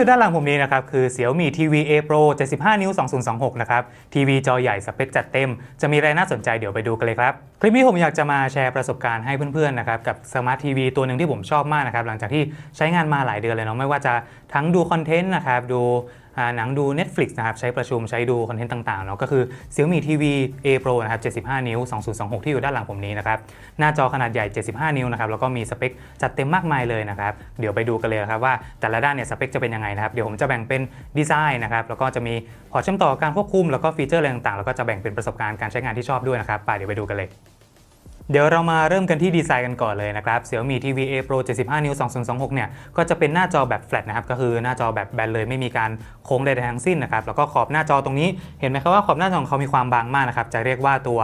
่อยู่ด้านหลังผมนี้นะครับ คือ Xiaomi TV A Pro 75 นิ้ว 2026 นะครับ ทีวีจอใหญ่สเปคจัดเต็ม จะมีอะไรน่าสนใจเดี๋ยวไปดูกันเลยครับ คลิปนี้ผมอยากจะมาแชร์ประสบการณ์ให้เพื่อนๆนะครับกับสมาร์ททีวีตัวหนึ่งที่ผมชอบมากนะครับหลังจากที่ใช้งานมาหลายเดือนเลยเนาะไม่ว่าจะทั้งดูคอนเทนต์นะครับดูหนังดู Netflix นะครับใช้ประชุมใช้ดูคอนเทนต์ต่างๆเนาะก็คือ Xiaomi TV A Pro นะครับ 75 นิ้ว 2026 ที่อยู่ด้านหลังผมนี้นะครับหน้าจอขนาดใหญ่ 75 นิ้วนะครับแล้วก็มีสเปคจัดเต็มมากมายเลยนะครับเดี๋ยวไปดูกันเลยครับว่าแต่ละด้านเนี่ยสเปคจะเป็นยังไงนะครับเดี๋ยวผมจะแบ่งเป็นดีไซน์นะครับแล้วก็จะมีพอร์ตเชื่อมต่อการควบคุมแล้วก็ฟีเจอร์อะไรต่างๆแล้วก็จะแบ่งเป็นประสบการณ์การใช้งานที่ชอบด้วยนะครับไปเดี๋ยวไปดูกันเลย เดี๋ยวเรามาเริ่มกันที่ดีไซน์กันก่อนเลยนะครับ Xiaomi TV A Pro 75 นิ้ว 2026 เนี่ย ก็จะเป็นหน้าจอแบบแฟลตนะครับ ก็คือหน้าจอแบบแบนเลยไม่มีการโค้งใดๆทั้งสิ้นนะครับ แล้วก็ขอบหน้าจอตรงนี้ เห็นไหมครับว่าขอบหน้าจอของเขามีความบางมากนะครับ จะเรียกว่าตัว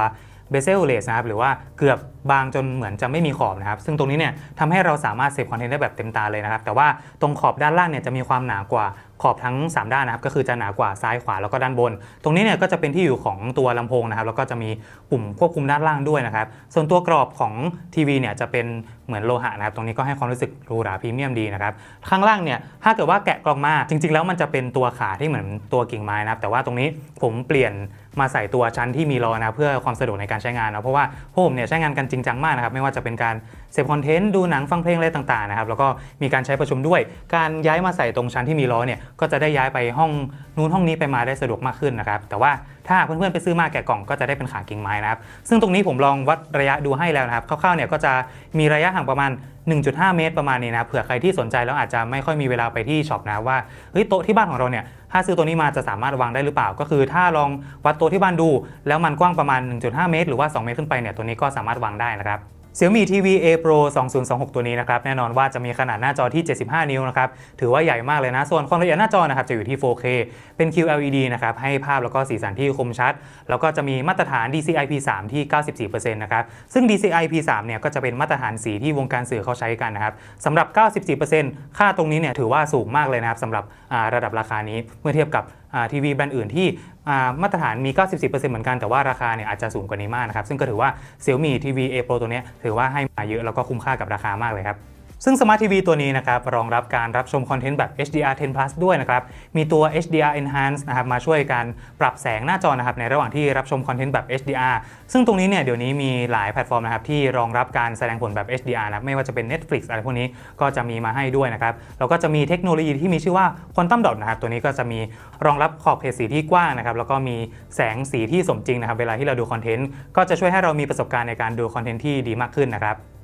bezel less นะครับหรือว่าเกือบบางจนเหมือนจะไม่มีขอบนะครับ ซึ่งตรงนี้เนี่ยทำให้เราสามารถเสพคอนเทนต์ได้แบบเต็มตาเลยนะครับ แต่ว่าตรงขอบด้านล่างเนี่ยจะมีความหนากว่าขอบทั้ง 3 ด้านนะครับก็คือจะหนากว่าซ้ายขวาแล้วก็ด้านบน ตรงนี้เนี่ยก็จะเป็นที่อยู่ของตัวลำโพงนะครับ แล้วก็จะมีปุ่มควบคุมด้านล่างด้วยนะครับ ส่วนตัวกรอบของทีวีเนี่ยจะเป็นเหมือนโลหะนะครับ ตรงนี้ก็ให้ความรู้สึกหรูหราพรีเมียมดีนะครับ ข้างล่างเนี่ยถ้าเกิดว่าแกะกล่องมาจริง ๆ แล้วมันจะเป็นตัวขาที่เหมือนตัวกิ่งไม้นะครับ แต่ว่าตรงนี้ผมเปลี่ยน มาใส่ตัวชั้นที่มีล้อนะเพื่อความสะดวกในการใช้งานนะเพราะว่าพวกผมเนี่ยใช้งานกันจริงจังมากนะครับไม่ว่าจะเป็นการเสพคอนเทนต์ดูหนังฟังเพลงอะไรต่างๆนะครับแล้วก็มีการใช้ประชุมด้วย การย้ายมาใส่ตรงชั้นที่มีล้อเนี่ยก็จะได้ย้ายไปห้องนู้นห้องนี้ไปมาได้สะดวกมากขึ้นนะครับแต่ว่าถ้าเพื่อนๆไปซื้อมาแกะกล่องก็จะได้เป็นขากิ่งไม้นะครับซึ่งตรงนี้ผมลองวัดระยะดูให้แล้วนะครับคร่าวๆเนี่ยก็จะมีระยะห่างประมาณ 1.5 เมตรประมาณนี้นะเผื่อใครที่สนใจแล้วอาจจะไม่ค่อยมีเวลาไปที่ช็อปนะว่าเฮ้ยโต๊ะที่บ้านของเราเนี่ยถ้าซื้อตัวนี้มาจะสามารถวางได้หรือเปล่า ก็คือถ้าลองวัดโต๊ะที่บ้านดู แล้วมันกว้างประมาณ 1.5 เมตร หรือว่า 2 เมตรขึ้นไปเนี่ยตัวนี้ก็สามารถวางได้นะครับ Xiaomi TV A Pro 2026 ตัวนี้นะครับแน่นอนว่าจะมีขนาดหน้าจอที่ 75 นิ้วนะครับถือว่าใหญ่มากเลยนะ ส่วนความละเอียดหน้าจอนะครับจะอยู่ที่ 4K เป็น QLED นะครับให้ภาพแล้วก็สีสันที่คมชัด แล้วก็จะมีมาตรฐาน DCI-P3 ที่ 94%นะครับซึ่ง DCI-P3 เนี่ยก็จะเป็นมาตรฐานสีที่วงการสื่อเขาใช้กันนะครับสำหรับ 94%ค่าตรงนี้เนี่ยถือว่าสูงมากเลยนะครับสำหรับระดับราคานี้เมื่อเทียบกับทีวีแบรนด์อื่นที่ มาตรฐานมี 94%เหมือนกันแต่ว่าราคาเนี่ยอาจจะสูงกว่านี้มากนะครับ ซึ่งก็ถือว่า Xiaomi TV A Pro ตัวเนี้ยถือว่าให้มาเยอะแล้วก็คุ้มค่ากับราคามากเลยครับ ซึ่ง Smart TV ตัวนี้นะครับรองรับการรับชมคอนเทนต์แบบ HDR 10 plus ด้วยนะครับ มีตัว HDR Enhance นะครับมาช่วยการปรับแสงหน้าจอนะครับในระหว่างที่รับชมคอนเทนต์แบบ HDR ซึ่งตรงนี้เนี่ยเดี๋ยวนี้มีหลายแพลตฟอร์มนะครับที่รองรับการแสดงผลแบบ HDR นะไม่ว่าจะเป็น Netflix อะไรพวกนี้ก็จะมีมาให้ด้วยนะครับแล้วก็จะมีเทคโนโลยีที่มีชื่อว่า Quantum Dot นะครับตัวนี้ก็จะมีรองรับขอบเขตสีที่กว้างนะครับแล้วก็มีแสงสีที่สมจริงนะครับเวลาที่เราดูคอนเทนต์ก็จะช่วยให้เรามีประสบการณ์ในการดูคอนเทนต์ที่ดีมากขึ้นนะครับ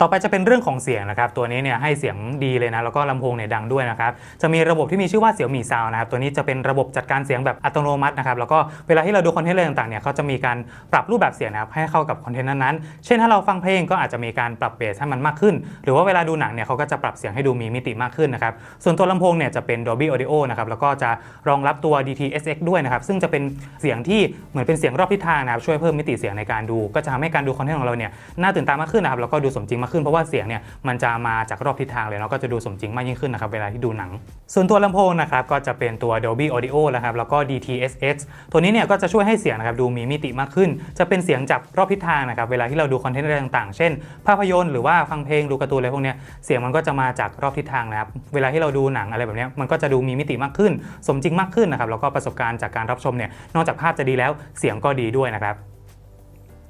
ต่อไปจะเป็นเรื่องของเสียงนะครับตัวนี้เนี่ยให้เสียงดีเลยนะแล้วก็ลำโพงเนี่ยดังด้วยนะครับจะมีระบบที่มีชื่อว่าเสี่ยวมีซาวนะครับตัวนี้จะเป็นระบบจัดการเสียงแบบอัตโนมัตินะครับแล้วก็เวลาที่เราดูคอนเทนต์อะไรต่างๆเนี่ยเขาจะมีการปรับรูปแบบเสียงนะครับให้เข้ากับคอนเทนต์นั้นๆ เช่นถ้าเราฟังเพลงก็อาจจะมีการปรับเบสให้มันมากขึ้น หรือว่าเวลาดูหนังเนี่ยเขาก็จะปรับเสียงให้ดูมีมิติมากขึ้นนะครับส่วนตัวลำโพงเนี่ยจะเป็น Dolby Audio นะครับแล้วก็จะรองรับตัว DTS:X ด้วยนะครับซึ่งจะเป็นเสียงที่เหมือนเป็นเสียงรอบทิศทางนะครับช่วยเพิ่มมิติเสียงในการดู ก็จะทำให้การดูคอนเทนต์ของเราเนี่ยน่าตื่นตามากขึ้นนะครับแล้วก็ดูสมจริงมากขึ้นเพราะว่าเสียงเนี่ยมันจะมาจากรอบทิศทางเลยเนาะก็จะดูสมจริงมากยิ่งขึ้นนะครับเวลาที่ดูหนัง ส่วนตัวลำโพงนะครับก็จะเป็นตัว Dolby Audio นะครับแล้วก็ DTS:X ตัวนี้เนี่ยก็จะช่วยให้เสียงนะครับดูมีมิติมากขึ้น จะเป็นเสียงจากรอบทิศทางนะครับเวลาที่เราดูคอนเทนต์อะไรต่างๆ เช่น ภาพยนตร์หรือว่าฟังเพลงดูการ์ตูนอะไรพวกเนี้ยเสียงมันก็จะมาจากรอบทิศทางนะครับเวลาที่เราดูหนังอะไรแบบเนี้ยมันก็จะดูมีมิติมากขึ้น สมจริงมากขึ้นนะครับแล้วก็ประสบการณ์จากการรับชมเนี่ยนอกจากภาพจะดีแล้วเสียงก็ดีด้วยนะครับ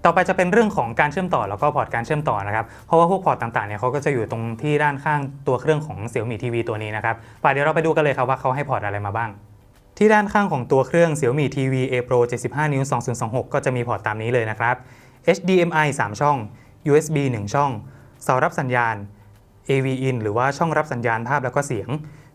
ต่อไปจะเป็นเรื่องของการเชื่อมต่อแล้วก็พอร์ตการเชื่อมต่อนะครับ เพราะว่าพวกพอร์ตต่างๆเนี่ยเขาก็จะอยู่ตรงที่ด้านข้างตัวเครื่องของ Xiaomi TV ตัวนี้นะครับไปเดี๋ยวเราไปดูกันเลยครับว่าเขาให้พอร์ตอะไรมาบ้าง ที่ด้านข้างของตัวเครื่อง Xiaomi TV A Pro 75 นิ้ว 2026 ก็จะมีพอร์ตตามนี้เลยนะครับ HDMI 3 ช่อง USB 1 ช่อง เสารับสัญญาณ AV in หรือว่าช่องรับสัญญาณภาพแล้วก็เสียง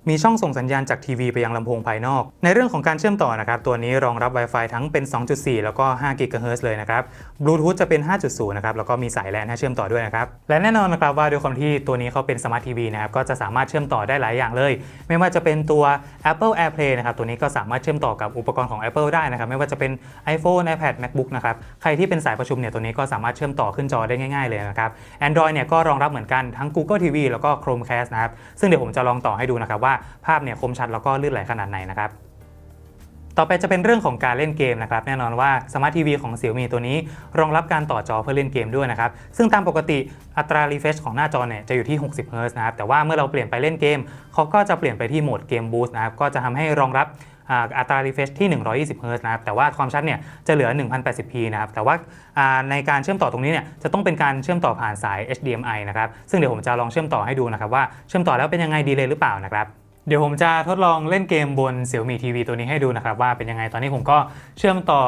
มีช่องส่งสัญญาณจากทีวีไปยังลำโพงภายนอก ในเรื่องของการเชื่อมต่อนะครับ ตัวนี้รองรับ Wi-Fi ทั้งเป็น 2.4 แล้วก็5 GHz เลยนะครับ Bluetooth จะเป็น 5.0 นะครับ แล้วก็มีสายแลนให้เชื่อมต่อด้วยนะครับ และแน่นอนนะครับว่าด้วยความที่ตัวนี้เขาเป็นสมาร์ททีวีนะครับ ก็จะสามารถเชื่อมต่อได้หลายอย่างเลย ไม่ว่าจะเป็นตัว Apple AirPlay นะครับ ตัวนี้ก็สามารถเชื่อมต่อกับอุปกรณ์ของ Apple ได้นะครับ ไม่ว่าจะเป็น iPhone iPad MacBook นะครับ ใครที่เป็นสายประชุมเนี่ย ตัวนี้ก็สามารถเชื่อมต่อขึ้นจอได้ง่าย ๆเลยนะครับ Android เนี่ยก็รองรับเหมือนกันทั้ง Google TV แล้วก็ Chromecast นะครับ ซึ่งเดี๋ยวผมจะลองต่อให้ดูนะครับว่าภาพเนี่ยคมชัดแล้วก็ลื่นไหลขนาดไหนนะครับต่อไปจะเป็นเรื่องของการเล่นเกมนะครับแน่นอนว่าสมาร์ททีวีของ Xiaomi ตัวนี้ รองรับการต่อจอเพื่อเล่นเกมด้วยนะครับ ซึ่งตามปกติอัตรา refresh ของหน้าจอเนี่ยจะอยู่ที่ 60 Hz นะครับ แต่ว่าเมื่อเราเปลี่ยนไปเล่นเกม เขาก็จะเปลี่ยนไปที่โหมดเกม Boost นะครับ ก็จะทำให้รองรับอัตรา refresh ที่ 120 Hz นะครับ แต่ว่าความชัดเนี่ยจะเหลือ 1080p นะครับ แต่ว่าอ่าในการเชื่อมต่อตรงนี้เนี่ยจะต้องเป็นการเชื่อมต่อผ่านสาย HDMI นะครับ ซึ่งเดี๋ยวผมจะลองเชื่อมต่อให้ดูนะครับว่าเชื่อมต่อแล้วเป็นยังไงดีเลยหรือเปล่านะครับ เดี๋ยวผมจะทดลองเล่นเกมบน Xiaomi TV ตัวนี้ให้ดูนะครับ ว่าเป็นยังไงตอนนี้ผมก็เชื่อมต่อ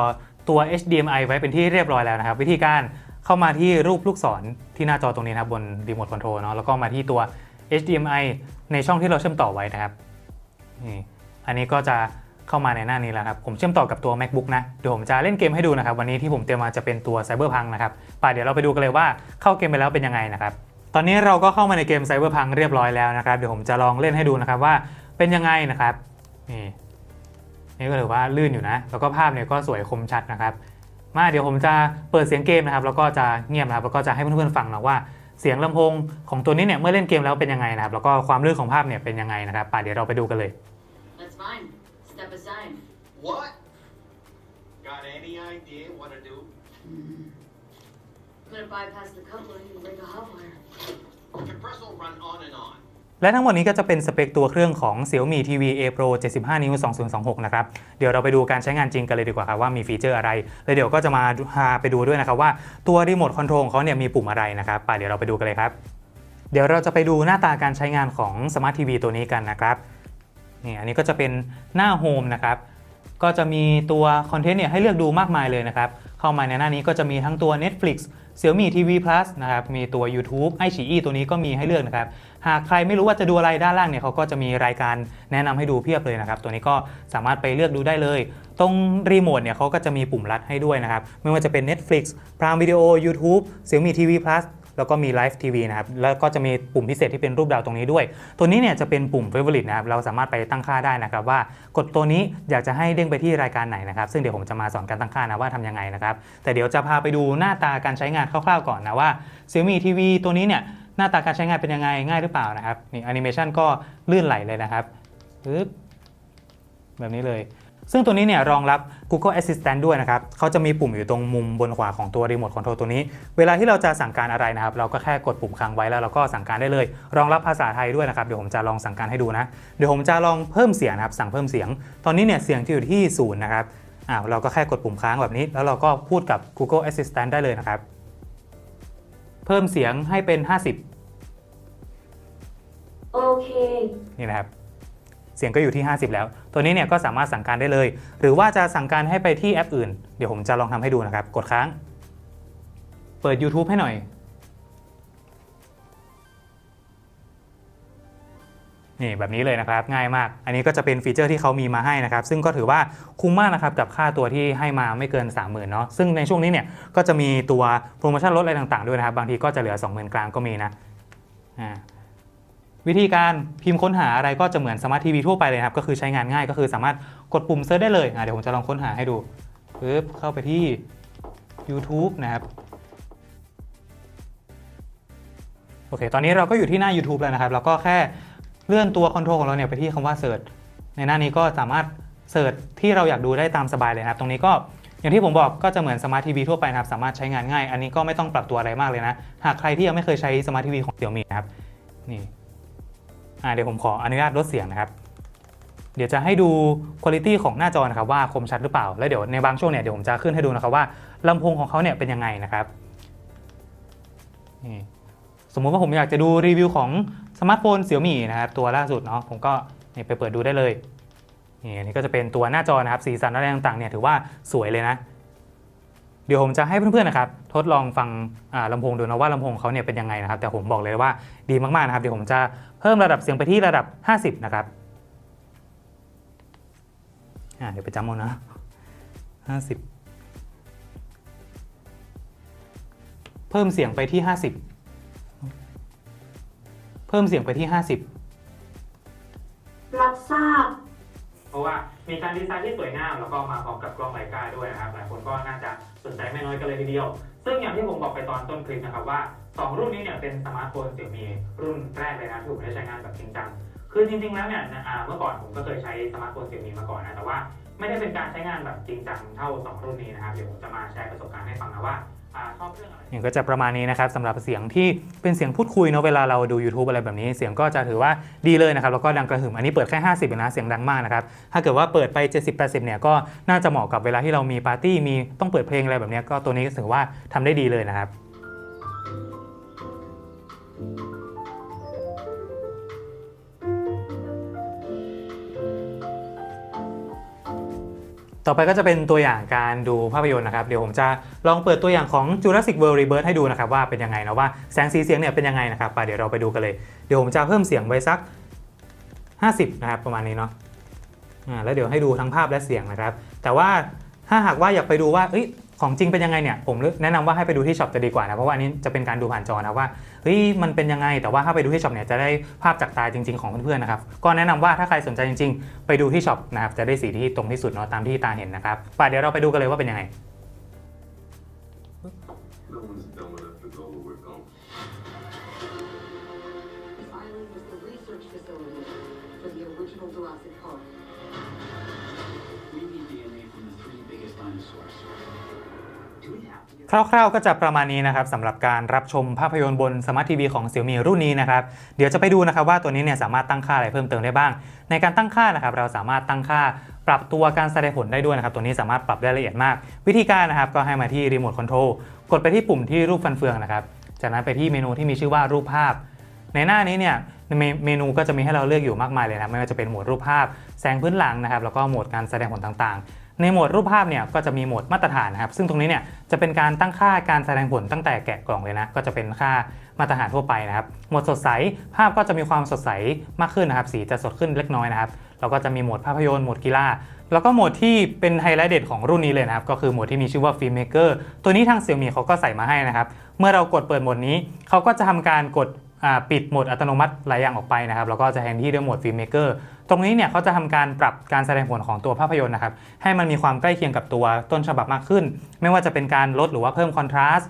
ตัว HDMI ไว้เป็นที่เรียบร้อยแล้วนะครับ วิธีการเข้ามาที่รูปลูกศรที่หน้าจอตรงนี้นะครับบนรีโมทคอนโทรลเนาะแล้วก็มาที่ตัว HDMI ในช่องที่เราเชื่อมต่อไว้นะครับนี่อันนี้ก็จะเข้ามาในหน้านี้แล้วครับ ผมเชื่อมต่อกับตัว MacBook นะ เดี๋ยวผมจะเล่นเกมให้ดูนะครับ วันนี้ที่ผมเตรียมมาจะเป็นตัว Cyberpunk นะครับ ป่ะเดี๋ยวเราไปดูกันเลยว่าเข้าเกมไปแล้วเป็นยังไงนะครับ ตอนนี้เราก็เข้ามาในเกม Cyberpunk เรียบร้อยแล้วนะครับ เดี๋ยวผมจะลองเล่นให้ดูนะครับว่าเป็นยังไงนะครับ นี่นี่ก็ถือว่าลื่นอยู่นะ แล้วก็ภาพเนี่ยก็สวยคมชัดนะครับ มาเดี๋ยวผมจะเปิดเสียงเกมนะครับ แล้วก็จะเงียบนะครับ แล้วก็จะให้เพื่อนๆฟังนะว่าเสียงลำโพงของตัวนี้เนี่ยเมื่อเล่นเกมแล้วเป็นยังไงนะครับ แล้วก็ความลื่นของภาพเนี่ยเป็นยังไงนะครับป่ะเดี๋ยวเราไปดูกันเลย That's fine. Step aside. What? Got any idea what to do? I'm gonna bypass the coupling and break a hot wire. Compressor will run on and on. และทั้งหมดนี้ก็จะเป็นสเปคตัวเครื่องของ Xiaomi TV A Pro 75 นิ้ว 2026 นะครับ เดี๋ยวเราไปดูการใช้งานจริงกันเลยดีกว่าครับว่ามีฟีเจอร์อะไร แล้วเดี๋ยวก็จะมาพาไปดูด้วยนะครับว่าตัวรีโมทคอนโทรลของเขาเนี่ยมีปุ่มอะไรนะครับ ไปเดี๋ยวเราไปดูกันเลยครับ เดี๋ยวเราจะไปดูหน้าตาการใช้งานของ Smart TV ตัวนี้กันนะครับนี่อันนี้ก็จะเป็นหน้าโฮมนะครับ ก็จะมีตัวคอนเทนต์เนี่ยให้เลือกดูมากมายเลยนะครับ เข้ามาในหน้านี้ก็จะมีทั้งตัว Netflix Xiaomi TV Plus นะครับ มีตัว YouTube i อ e ตัวนี้ก็มีให้เลือกนะครับ หากใครไม่รู้ว่าจะดูอะไรด้านล่างเนี่ยเขาก็จะมีรายการแนะนำให้ดูเพียบเลยนะครับ ตัวนี้ก็สามารถไปเลือกดูได้เลย ตรงรีโมทเนี่ยเขาก็จะมีปุ่มลัดให้ด้วยนะครับ ไม่ว่าจะเป็น Netflix Prime Video YouTube Xiaomi TV Plus แล้วก็มี Live TV นะครับ แล้วก็จะมีปุ่มพิเศษที่เป็นรูปดาวตรงนี้ด้วย ตัวนี้เนี่ยจะเป็นปุ่ม Favorite นะครับ เราสามารถไปตั้งค่าได้นะครับว่ากดตัวนี้อยากจะให้เด้งไปที่รายการไหนนะครับ ซึ่งเดี๋ยวผมจะมาสอนการตั้งค่านะว่าทำยังไงนะครับ แต่เดี๋ยวจะพาไปดูหน้าตาการใช้งานคร่าวๆก่อนนะว่า Xiaomi TV ตัวนี้เนี่ยหน้าตาการใช้งานเป็นยังไงง่ายหรือเปล่านะครับนี่แอนิเมชันก็ลื่นไหลเลยนะครับปึ๊บแบบนี้เลย ซึ่งตัวนี้เนี่ยรองรับ Google Assistant ด้วยนะครับเขาจะมีปุ่มอยู่ตรงมุมบนขวาของตัวรีโมทคอนโทรลตัวนี้ เวลาที่เราจะสั่งการอะไรนะครับ เราก็แค่กดปุ่มค้างไว้แล้วเราก็สั่งการได้เลย รองรับภาษาไทยด้วยนะครับ เดี๋ยวผมจะลองสั่งการให้ดูนะ เดี๋ยวผมจะลองเพิ่มเสียงนะครับ สั่งเพิ่มเสียง ตอนนี้เนี่ยเสียงจะอยู่ที่ศูนย์นะครับ อ่าเราก็แค่กดปุ่มค้างแบบนี้ แล้วเราก็พูดกับ Google Assistant ได้เลยนะครับ เพิ่มเสียงให้เป็น 50 Okay. นี่นะครับ เสียงก็อยู่ที่ 50 แล้ว ตัวนี้เนี่ยก็สามารถสั่งการได้เลย หรือว่าจะสั่งการให้ไปที่แอปอื่น เดี๋ยวผมจะลองทำให้ดูนะครับ กดค้าง เปิด YouTube ให้หน่อยนี่แบบนี้เลยนะครับง่ายมาก อันนี้ก็จะเป็นฟีเจอร์ที่เขามีมาให้นะครับ ซึ่งก็ถือว่าคุ้มมากนะครับกับค่าตัวที่ให้มาไม่เกิน 30,000เนาะซึ่งในช่วงนี้เนี่ยก็จะมีตัวโปรโมชั่นลดอะไรต่างๆด้วยนะครับ บางทีก็จะเหลือ 20,000 กลางก็มีนะอ่า วิธีการพิมพ์ค้นหาอะไรก็จะเหมือนสมาร์ททีวีทั่วไปเลยครับ ก็คือใช้งานง่ายก็คือสามารถกดปุ่มเซิร์ชได้เลยอะเดี๋ยวผมจะลองค้นหาให้ดูปึ๊บเข้าไปที่ YouTube นะครับโอเค ตอนนี้เราก็อยู่ที่หน้า YouTube แล้วนะครับ เราก็แค่เลื่อนตัวคอนโทรลของเราเนี่ยไปที่คำว่าเสิร์ช ในหน้านี้ก็สามารถเสิร์ชที่เราอยากดูได้ตามสบายเลยนะครับ ตรงนี้ก็อย่างที่ผมบอกก็จะเหมือนสมาร์ททีวีทั่วไปนะครับ สามารถใช้งานง่าย อันนี้ก็ไม่ต้องปรับตัวอะไรมากเลยนะ หากใครที่ยังไม่เคยใช้สมาร์ททีวีของ Xiaomi นะครับ นี่ เดี๋ยวผมขออนุญาตลดเสียงนะครับ เดี๋ยวจะให้ดูคุณภาพของหน้าจอนะครับว่าคมชัดหรือเปล่า แล้วเดี๋ยวในบางช่วงเนี่ยเดี๋ยวผมจะขึ้นให้ดูนะครับว่าลำโพงของเขาเนี่ยเป็นยังไงนะครับนี่สมมุติว่าผมอยากจะดูรีวิวของสมาร์ทโฟน Xiaomi นะครับตัวล่าสุดเนาะผมก็ไปเปิดดูได้เลยนี่อันนี้ก็จะเป็นตัวหน้าจอนะครับสีสันอะไรต่างๆเนี่ยถือว่าสวยเลยนะ เดี๋ยวผมจะให้เพื่อนๆนะครับทดลองฟังอ่าลำโพงดูนะว่าลำโพงเขาเนี่ยเป็นยังไงนะครับ แต่ผมบอกเลยว่าดีมากๆนะครับ เดี๋ยวผมจะเพิ่มระดับเสียงไปที่ระดับ 50 นะครับอ่าเดี๋ยวไปจำเอานะ50 เพิ่มเสียงไปที่ 50 เพิ่มเสียงไปที่ 50 รับทราบ ราะว่ามีการดีไซน์ที่สวยงามแล้วก็มาพร้อมกับกล้องไลกาด้วยนะครับหลายคนก็น่าจะสนใจไม่น้อยกันเลยทีเดียว ซึ่งอย่างที่ผมบอกไปตอนต้นคลิปนะครับว่า 2 รุ่นนี้เนี่ยเป็นสมาร์ทโฟนเสี่ยมีรุ่นแรกเลยนะที่ผมได้ใช้งานแบบจริงจังคือจริงๆแล้วเนี่ยเมื่อก่อนผมก็เคยใช้สมาร์ทโฟนเสี่ยมีมาก่อนนะแต่ว่าไม่ได้เป็นการใช้งานแบบจริงจังเท่า 2 รุ่นนี้นะครับเดี๋ยวผมจะมาแชร์ประสบการณ์ให้ฟังนะว่า อย่างก็จะประมาณนี้นะครับสำหรับเสียงที่เป็นเสียงพูดคุยเนาะเวลาเราดู YouTube อะไรแบบนี้ เสียงก็จะถือว่าดีเลยนะครับแล้วก็ดังกระหึ่มอันนี้เปิดแค่ 50เองนะเสียงดังมากนะครับถ้าเกิดว่าเปิดไป 70-80เนี่ยก็น่าจะเหมาะกับเวลาที่เรามีปาร์ตี้มีต้องเปิดเพลงอะไรแบบนี้ก็ตัวนี้ก็ถือว่าทำได้ดีเลยนะครับ ต่อไปก็จะเป็นตัวอย่างการดูภาพยนตร์นะครับ เดี๋ยวผมจะลองเปิดตัวอย่างของ Jurassic World Rebirth ให้ดูนะครับ ว่าเป็นยังไงนะว่าแสงสีเสียงเนี่ยเป็นยังไงนะครับไปเดี๋ยวเราไปดูกันเลย เดี๋ยวผมจะเพิ่มเสียงไว้สัก 50 นะครับ ประมาณนี้เนาะอ่าแล้วเดี๋ยวให้ดูทั้งภาพและเสียงนะครับ แต่ว่าถ้าหากว่าอยากไปดูว่าเอ้ย ของจริงเป็นยังไงเนี่ยผมแนะนำว่าให้ไปดูที่ช็อปจะดีกว่านะเพราะว่าอันนี้จะเป็นการดูผ่านจอนะว่าเฮ้ยมันเป็นยังไง แต่ว่าถ้าไปดูที่ช็อปเนี่ยจะได้ภาพจากตาจริง ๆของเพื่อนๆนะครับก็แนะนำว่าถ้าใครสนใจจริง ๆ ไปดูที่ช็อปนะครับจะได้สีที่ตรงที่สุดเนาะตามที่ตาเห็นนะครับป่ะเดี๋ยวเราไปดูกันเลยว่าเป็นยังไง คร่าวๆก็จะประมาณนี้นะครับสำหรับการรับชมภาพยนตร์บนสมาร์ททีวีของ Xiaomi รุ่นนี้นะครับเดี๋ยวจะไปดูนะครับว่าตัวนี้เนี่ยสามารถตั้งค่าอะไรเพิ่มเติมได้บ้าง ในการตั้งค่านะครับเราสามารถตั้งค่าปรับตัวการแสดงผลได้ด้วยนะครับ ตัวนี้สามารถปรับได้ละเอียดมาก วิธีการนะครับก็ให้มาที่รีโมทคอนโทรลกดไปที่ปุ่มที่รูปฟันเฟืองนะครับ จากนั้นไปที่เมนูที่มีชื่อว่ารูปภาพ ในหน้านี้เนี่ยเมเมนูก็จะมีให้เราเลือกอยู่มากมายเลยนะไม่ว่าจะเป็นโหมดรูปภาพ แสงพื้นหลังนะครับแล้วก็โหมดการแสดงผลต่างๆ ในโหมดรูปภาพเนี่ยก็จะมีโหมดมาตรฐานนะครับ ซึ่งตรงนี้เนี่ยจะเป็นการตั้งค่าการแสดงผลตั้งแต่แกะกล่องเลยนะ ก็จะเป็นค่ามาตรฐานทั่วไปนะครับโหมดสดใสภาพก็จะมีความสดใสมากขึ้นนะครับ สีจะสดขึ้นเล็กน้อยนะครับ แล้วก็จะมีโหมดภาพยนตร์โหมดกีฬา แล้วก็โหมดที่เป็นไฮไลท์เด็ดของรุ่นนี้เลยนะครับ ก็คือโหมดที่มีชื่อว่า Film Maker ตัวนี้ทาง Xiaomi เขาก็ใส่มาให้นะครับ เมื่อเรากดเปิดโหมดนี้ เขาก็จะทำการกด ปิดโหมดอัตโนมัติหลายอย่างออกไปนะครับแล้วก็จะแทนที่ด้วยโหมดฟิล์มเมเกอร์ตรงนี้เนี่ยเขาจะทำการปรับการแสดงผลของตัวภาพยนตร์นะครับให้มันมีความใกล้เคียงกับตัวต้นฉบับมากขึ้น ไม่ว่าจะเป็นการลดหรือว่าเพิ่มคอนทราสต์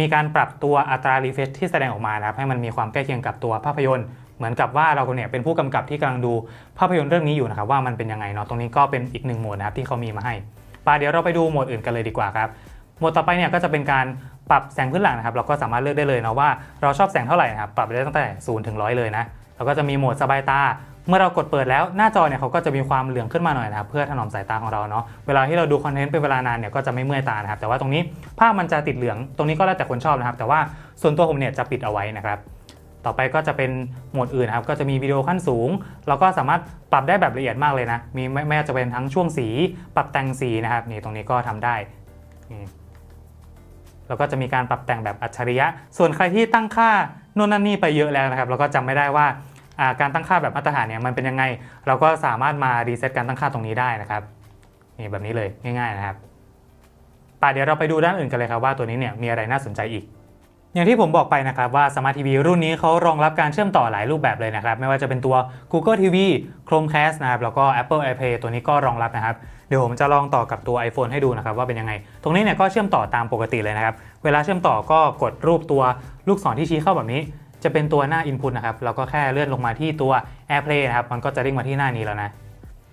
มีการปรับตัวอัตรารีเฟชที่แสดงออกมานะครับให้มันมีความใกล้เคียงกับตัวภาพยนตร์เหมือนกับว่าเราเนี่ยเป็นผู้กำกับที่กำลังดูภาพยนตร์เรื่องนี้อยู่นะครับว่ามันเป็นยังไงเนาะตรงนี้ก็เป็นอีกหนึ่งโหมดนะครับที่เขามีมาให้ไปเดี๋ยวเราไปดูโหมดอื่นกันเลยดีกว่าครับโหมดต่อไปเนี่ยก็จะเป็นการ ปรับแสงพื้นหลังนะครับเราก็สามารถเลือกได้เลยนะว่าเราชอบแสงเท่าไหร่นะครับปรับได้ตั้งแต่0ถึง100 เลยนะแล้วก็จะมีโหมดสบายตา เมื่อเรากดเปิดแล้วหน้าจอเนี่ยเขาก็จะมีความเหลืองขึ้นมาหน่อยนะครับเพื่อถนอมสายตาของเราเนาะเวลาที่เราดูคอนเทนต์เป็นเวลานานเนี่ยก็จะไม่เมื่อยตานะครับแต่ว่าตรงนี้ภาพมันจะติดเหลืองตรงนี้ก็แล้วแต่คนชอบนะครับ แต่ว่าส่วนตัวผมเนี่ยจะปิดเอาไว้นะครับต่อไปก็จะเป็นโหมดอื่นครับก็จะมีวิดีโอขั้นสูง เราก็สามารถปรับได้แบบละเอียดมากเลยนะมีไม่จะเป็นทั้งช่วงสี ปรับแต่งสีนะครับนี่ตรงนี้ก็ทำได้ แล้วก็จะมีการปรับแต่งแบบอัจฉริยะ ส่วนใครที่ตั้งค่าโน่นนั่นนี่ไปเยอะแล้วนะครับ แล้วก็จำไม่ได้ว่าการตั้งค่าแบบมาตรฐานเนี่ยมันเป็นยังไง เราก็สามารถมารีเซ็ตการตั้งค่าตรงนี้ได้นะครับนี่แบบนี้เลยง่ายๆนะครับป่ะเดี๋ยวเราไปดูด้านอื่นกันเลยครับว่าตัวนี้เนี่ยมีอะไรน่าสนใจอีก อย่างที่ผมบอกไปนะครับว่า Smart TV รุ่นนี้เขารองรับการเชื่อมต่อหลายรูปแบบเลยนะครับ ไม่ว่าจะเป็นตัว Google TV Chromecast นะครับแล้วก็ Apple AirPlay ตัวนี้ก็รองรับนะครับ เดี๋ยวผมจะลองต่อกับตัว iPhone ให้ดูนะครับว่าเป็นยังไง ตรงนี้เนี่ยก็เชื่อมต่อตามปกติเลยนะครับ เวลาเชื่อมต่อก็กดรูปตัวลูกศรที่ชี้เข้าแบบนี้ จะเป็นตัวหน้า Input นะครับแล้วก็แค่เลื่อนลงมาที่ตัว AirPlay นะครับมันก็จะเด้งมาที่หน้านี้แล้วนะ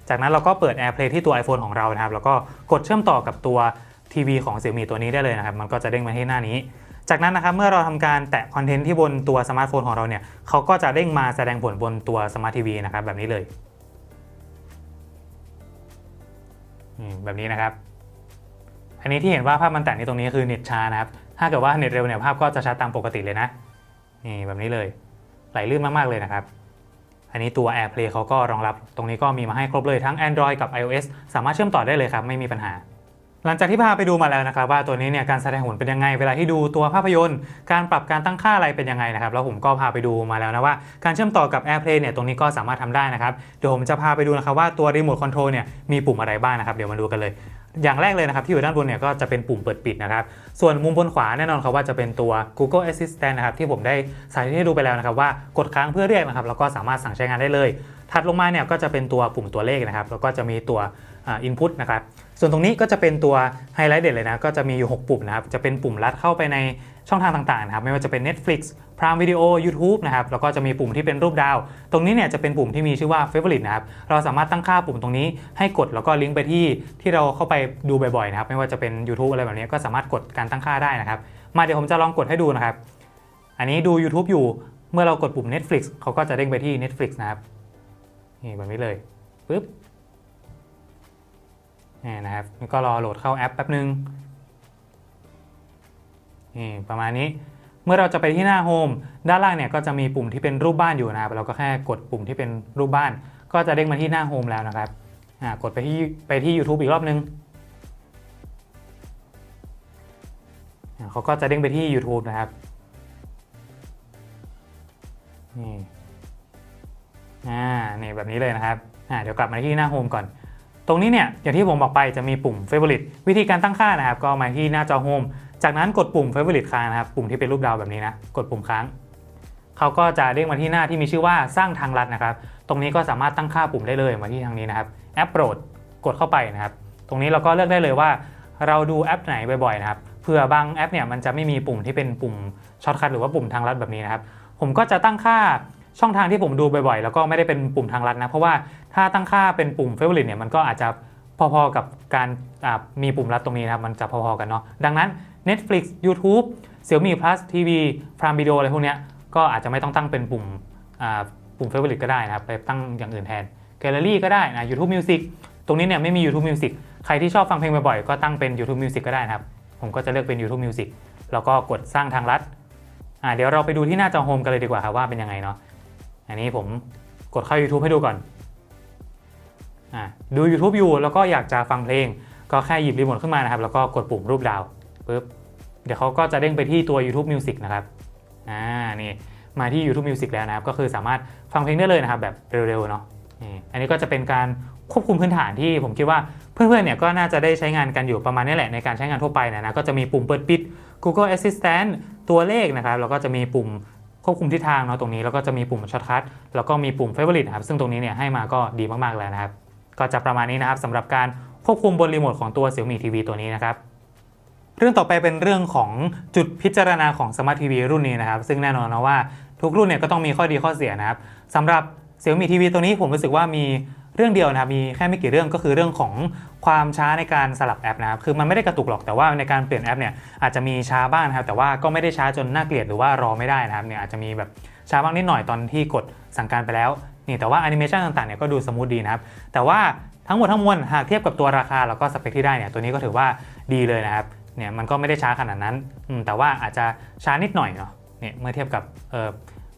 จากนั้นเราก็เปิด AirPlay ที่ตัว iPhone ของเรานะครับแล้วก็กดเชื่อมต่อกับตัวทีวีของ Xiaomi ตัวนี้ได้เลยนะครับมันก็จะเด้งมาที่หน้านี้ จากนั้นนะครับเมื่อเราทำการแตะคอนเทนต์ที่บนตัวสมาร์ทโฟนของเราเนี่ยเขาก็จะเด้งมาแสดงผลบนตัวสมาร์ททีวีนะครับแบบนี้เลย แบบนี้นะครับ อันนี้ที่เห็นว่าภาพมันแตกนี่ตรงนี้คือเน็ตช้านะครับ ถ้าเกิดว่าเน็ตเร็วเนี่ยภาพก็จะชัดตามปกติเลยนะ นี่แบบนี้เลย ไหลลื่นมากๆเลยนะครับ อันนี้ตัว AirPlay เขาก็รองรับ ตรงนี้ก็มีมาให้ครบเลยทั้ง Android กับ iOS สามารถเชื่อมต่อได้เลยครับ ไม่มีปัญหา หลังจากที่พาไปดูมาแล้วนะครับว่าตัวนี้เนี่ยการแสดงผลเป็นยังไง เวลาที่ดูตัวภาพยนตร์ การปรับการตั้งค่าอะไรเป็นยังไงนะครับแล้วผมก็พาไปดูมาแล้วนะว่าการเชื่อมต่อกับ AirPlay เนี่ยตรงนี้ก็สามารถทำได้นะครับเดี๋ยวผมจะพาไปดูนะครับว่าตัวรีโมทคอนโทรลเนี่ยมีปุ่มอะไรบ้างนะครับเดี๋ยวมาดูกันเลย อย่างแรกเลยนะครับที่อยู่ด้านบนเนี่ยก็จะเป็นปุ่มเปิดปิดนะครับส่วนมุมบนขวาแน่นอนครับว่าจะเป็นตัว Google Assistant นะครับที่ผมได้สาธิตให้ดูไปแล้วนะครับว่ากดค้างเพื่อเรียกนะครับแล้วก็สามารถสั่งใช้งานได้เลย ถัดลงมาเนี่ยก็จะเป็นตัวปุ่มตัวเลขนะครับ แล้วก็จะมีตัวอ่า input นะครับ ส่วนตรงนี้ก็จะเป็นตัวไฮไลท์เด็ดเลยนะ ก็จะมีอยู่ 6 ปุ่มนะครับ จะเป็นปุ่มลัดเข้าไปในช่องทางต่างๆนะครับ ไม่ว่าจะเป็น Netflix Prime Video YouTube นะครับ แล้วก็จะมีปุ่มที่เป็นรูปดาว ตรงนี้เนี่ยจะเป็นปุ่มที่มีชื่อว่า Favorite นะครับ เราสามารถตั้งค่าปุ่มตรงนี้ให้กดแล้วก็ลิงก์ไปที่ที่เราเข้าไปดูบ่อยๆนะครับ ไม่ว่าจะเป็น YouTube อะไรแบบนี้ก็สามารถกดการตั้งค่าได้นะครับ มาเดี๋ยวผมจะลองกดให้ดูนะครับ อันนี้ดู YouTube อยู่ เมื่อเรากดปุ่ม Netflix เขาก็จะเด้งไปที่ Netflix นะครับ นี่แบบนี้เลยปึ๊บนี่นะครับแล้วก็รอโหลดเข้าแอปแป๊บนึงนี่ประมาณนี้เมื่อเราจะไปที่หน้าโฮมด้านล่างเนี่ยก็จะมีปุ่มที่เป็นรูปบ้านอยู่นะครับเราก็แค่กดปุ่มที่เป็นรูปบ้าน ก็จะเด้งมาที่หน้าโฮมแล้วนะครับอ่ากดไปที่ไปที่ YouTube อีกรอบนึงอ่าเขาก็จะเด้งไปที่ YouTube นะครับนี่ อ่านี่แบบนี้เลยนะครับอ่าเดี๋ยวกลับมาที่หน้าโฮมก่อน ตรงนี้เนี่ยอย่างที่ผมบอกไปจะมีปุ่ม Favorite วิธีการตั้งค่านะครับ ก็มาที่หน้าจอโฮมจากนั้นกดปุ่ม Favorite ค้างนะครับปุ่มที่เป็นรูปดาวแบบนี้นะกดปุ่มค้างเขาก็จะเด้งมาที่หน้าที่มีชื่อว่าสร้างทางลัดนะครับ ตรงนี้ก็สามารถตั้งค่าปุ่มได้เลยมาที่ทางนี้นะครับแอปโปรดกดเข้าไปนะครับ ตรงนี้เราก็เลือกได้เลยว่า เราดูแอปไหนบ่อยๆนะครับเผื่อบางแอปเนี่ยมันจะไม่มีปุ่มที่เป็นปุ่มช็อตคัทหรือว่าปุ่มทางลัดแบบนี้นะครับ ผมก็จะตั้งค่า ช่องทางที่ผมดูบ่อยๆ แล้วก็ไม่ได้เป็นปุ่มทางลัดนะ เพราะว่าถ้าตั้งค่าเป็นปุ่ม favorite เนี่ยมันก็อาจจะพอๆกับการมีปุ่มลัดตรงนี้นะครับ มันจะพอๆกันเนาะดังนั้น Netflix YouTube Xiaomi Plus TV Prime Video อะไรพวกเนี้ยก็อาจจะไม่ต้องตั้งเป็นปุ่มปุ่ม favorite ก็ได้นะครับ ไปตั้งอย่างอื่นแทน Gallery ก็ได้นะ YouTube Music ตรงนี้เนี่ยไม่มี YouTube Music ใครที่ชอบฟังเพลงบ่อยๆ ก็ตั้งเป็น YouTube Music ก็ได้นะครับ ผมก็จะเลือกเป็น YouTube Music แล้วก็กดสร้างทางลัดเดี๋ยวเราไปดูที่หน้าจอโฮมกันเลยดีกว่าครับว่าเป็นยังไงเนาะ อันนี้ผมกดเข้า YouTube ให้ดูก่อนอ่าดู YouTube อยู่แล้วก็อยากจะฟังเพลง ก็แค่หยิบรีโมทขึ้นมานะครับ แล้วก็กดปุ่มรูปดาวปุ๊บเดี๋ยวเขาก็จะเด้งไปที่ตัว YouTube Music นะครับอ่านี่มาที่ YouTube Music แล้วนะครับ ก็คือสามารถฟังเพลงได้เลยนะครับ แบบเร็วๆเนาะอันนี้ก็จะเป็นการควบคุมพื้นฐานที่ผมคิดว่าเพื่อนๆเนี่ยก็น่าจะได้ใช้งานกันอยู่ประมาณนี้แหละในการใช้งานทั่วไปนะนะก็จะมีปุ่มเปิดปิด Google Assistant ตัวเลขนะครับแล้วก็จะมีปุ่ม ควบคุมทิศทางเนาะตรงนี้แล้วก็จะมีปุ่มช็อตคัทแล้วก็มีปุ่ม Favorite นะครับซึ่งตรงนี้เนี่ยให้มาก็ดีมากๆแล้วนะครับ ก็จะประมาณนี้นะครับสำหรับการควบคุมบนรีโมทของตัว Xiaomi TV ตัวนี้นะครับเรื่องต่อไปเป็นเรื่องของจุดพิจารณาของสมาร์ททีวีรุ่นนี้นะครับ ซึ่งแน่นอนนะว่าทุกรุ่นเนี่ยก็ต้องมีข้อดีข้อเสียนะครับสำหรับ Xiaomi TV ตัวนี้ผมรู้สึกว่ามี เรื่องเดียวนะครับมีแค่ไม่กี่เรื่องก็คือเรื่องของความช้าในการสลับแอปนะครับคือมันไม่ได้กระตุกหรอกแต่ว่าในการเปลี่ยนแอปเนี่ยอาจจะมีช้าบ้างนะครับแต่ว่าก็ไม่ได้ช้าจนน่าเกลียดหรือว่ารอไม่ได้นะครับเนี่ยอาจจะมีแบบช้าบ้างนิดหน่อยตอนที่กดสั่งการไปแล้วนี่แต่ว่าแอนิเมชันต่างๆเนี่ยก็ดูสมูทดีนะครับแต่ว่าทั้งหมดทั้งมวลหากเทียบกับตัวราคาแล้วก็สเปคที่ได้เนี่ยตัวนี้ก็ถือว่าดีเลยนะครับเนี่ยมันก็ไม่ได้ช้าขนาดนั้นแต่ว่าอาจจะช้านิดหน่อยเนาะเนี่ยเมื่อเทียบกับ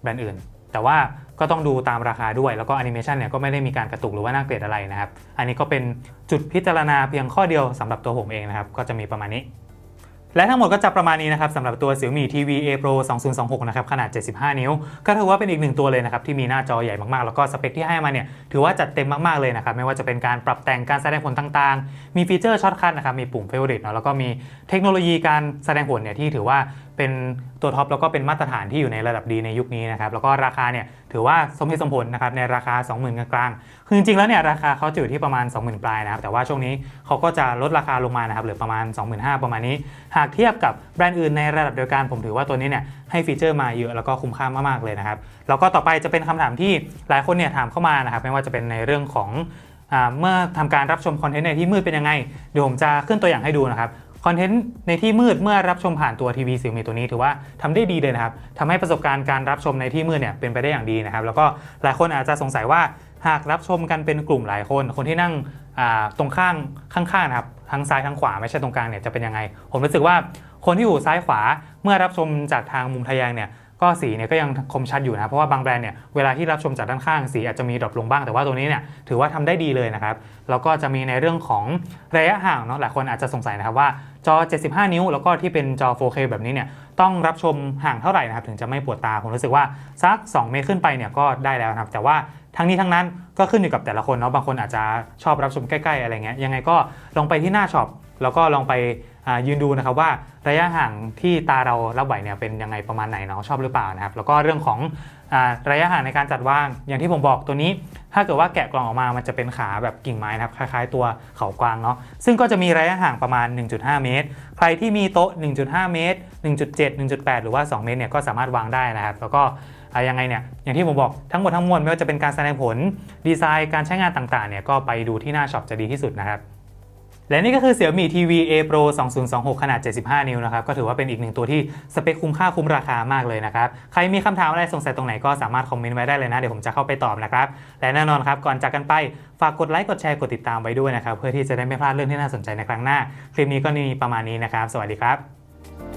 แบรนด์อื่น แต่ว่า ก็ต้องดูตามราคาด้วย แล้วก็แอนิเมชันเนี่ยก็ไม่ได้มีการกระตุกหรือว่าน่าเกลียดอะไรนะครับ อันนี้ก็เป็นจุดพิจารณาเพียงข้อเดียวสำหรับตัวผมเองนะครับ ก็จะมีประมาณนี้ และทั้งหมดก็จะประมาณนี้นะครับสำหรับตัว Xiaomi TV A Pro 2026 นะครับขนาด 75 นิ้ว ก็ถือว่าเป็นอีกหนึ่งตัวเลยนะครับที่มีหน้าจอใหญ่มากๆ แล้วก็สเปคที่ให้มาเนี่ยถือว่าจัดเต็มมากๆเลยนะครับไม่ว่าจะเป็นการปรับแต่งการแสดงผลต่างๆ มีฟีเจอร์ช็อตคัทนะครับมีปุ่ม Favorite เนาะแล้วก็มีเทคโนโลยีการแสดงผลเนี่ยที่ถือว่า เป็นตัวท็อปแล้วก็เป็นมาตรฐานที่อยู่ในระดับดีในยุคนี้นะครับแล้วก็ราคาเนี่ยถือว่าสมเหตุสมผลนะครับในราคา 20,000 กลางๆคือจริงๆแล้วเนี่ยราคาเขาจะอยู่ที่ประมาณ 20,000 ปลายนะครับแต่ว่าช่วงนี้เขาก็จะลดราคาลงมานะครับเหลือประมาณ 25,000 ประมาณนี้ หากเทียบกับแบรนด์อื่นในระดับเดียวกันผมถือว่าตัวนี้เนี่ยให้ฟีเจอร์มาเยอะแล้วก็คุ้มค่ามากๆเลยนะครับแล้วก็ต่อไปจะเป็นคำถามที่หลายคนเนี่ยถามเข้ามานะครับไม่ว่าจะเป็นในเรื่องของเมื่อทำการรับชมคอนเทนต์ในที่มืดเป็นยังไง เดี๋ยวผมจะขึ้นตัวอย่างให้ดูนะครับ คอนเทนต์ในที่มืดเมื่อรับชมผ่านตัวทีวีซิลมีตัวนี้ถือว่าทำได้ดีเลยนะครับทำให้ประสบการณ์การรับชมในที่มืดเนี่ยเป็นไปได้อย่างดีนะครับ แล้วก็หลายคนอาจจะสงสัยว่าหากรับชมกันเป็นกลุ่มหลายคน คนที่นั่งตรงข้างข้างๆนะครับทั้งซ้ายทั้งขวาไม่ใช่ตรงกลางเนี่ยจะเป็นยังไง ผมรู้สึกว่าคนที่อยู่ซ้ายขวาเมื่อรับชมจากทางมุมทะแยงเนี่ย ก็สีเนี่ยก็ยังคมชัดอยู่นะเพราะว่าบางแบรนด์เนี่ยเวลาที่รับชมจากด้านข้างสีอาจจะมีดรอปลงบ้างแต่ว่าตัวนี้เนี่ยถือว่าทำได้ดีเลยนะครับแล้วก็จะมีในเรื่องของระยะห่างเนาะหลายคนอาจจะสงสัยนะครับว่าจอ 75 นิ้ว แล้วก็ที่เป็นจอ 4K แบบนี้เนี่ยต้องรับชมห่างเท่าไหร่นะครับถึงจะไม่ปวดตาผมรู้สึกว่าสัก 2 เมตรขึ้นไปเนี่ยก็ได้แล้วนะครับแต่ว่าทั้งนี้ทั้งนั้นก็ขึ้นอยู่กับแต่ละคนเนาะบางคนอาจจะชอบรับชมใกล้ ๆ อะไรเงี้ยยังไงก็ลองไปที่หน้าช็อป แล้วก็ลองไปยืนดูนะครับว่าระยะห่างที่ตาเรารับไหวเนี่ยเป็นยังไงประมาณไหนเนาะชอบหรือเปล่านะครับแล้วก็เรื่องของอระยะห่างในการจัดวางอย่างที่ผมบอกตัวนี้ ถ้าเกิดว่าแกะกล่องออกมามันจะเป็นขาแบบกิ่งไม้นะครับคล้ายๆ ตัวเขากวางเนาะซึ่งก็จะมีระยะห่างประมาณ 1.5 เมตร ใครที่มีโต๊ะ 1.5 เมตร 1.7 1.8 หรือว่า 2 เมตรเนี่ยก็สามารถวางได้นะครับแล้วก็ยังไงเนี่ยอย่างที่ผมบอกทั้งหมดทั้งมวลไม่ว่าจะเป็นการแสดงผลดีไซน์การใช้งานต่างๆเนี่ยก็ไปดูที่หน้าช็อปจะดีที่สุดนะครับ และนี่ก็คือ Xiaomi TV A Pro 2026 ขนาด 75 นิ้วนะครับ ก็ถือว่าเป็นอีกหนึ่งตัวที่สเปคคุ้มค่าคุ้มราคามากเลยนะครับ ใครมีคำถามอะไรสงสัยตรงไหนก็สามารถคอมเมนต์ไว้ได้เลยนะ เดี๋ยวผมจะเข้าไปตอบนะครับ และแน่นอนครับ ก่อนจากกันไป ฝากกดไลค์กดแชร์กดติดตามไว้ด้วยนะครับ เพื่อที่จะได้ไม่พลาดเรื่องที่น่าสนใจในครั้งหน้า คลิปนี้ก็มีประมาณนี้นะครับ สวัสดีครับ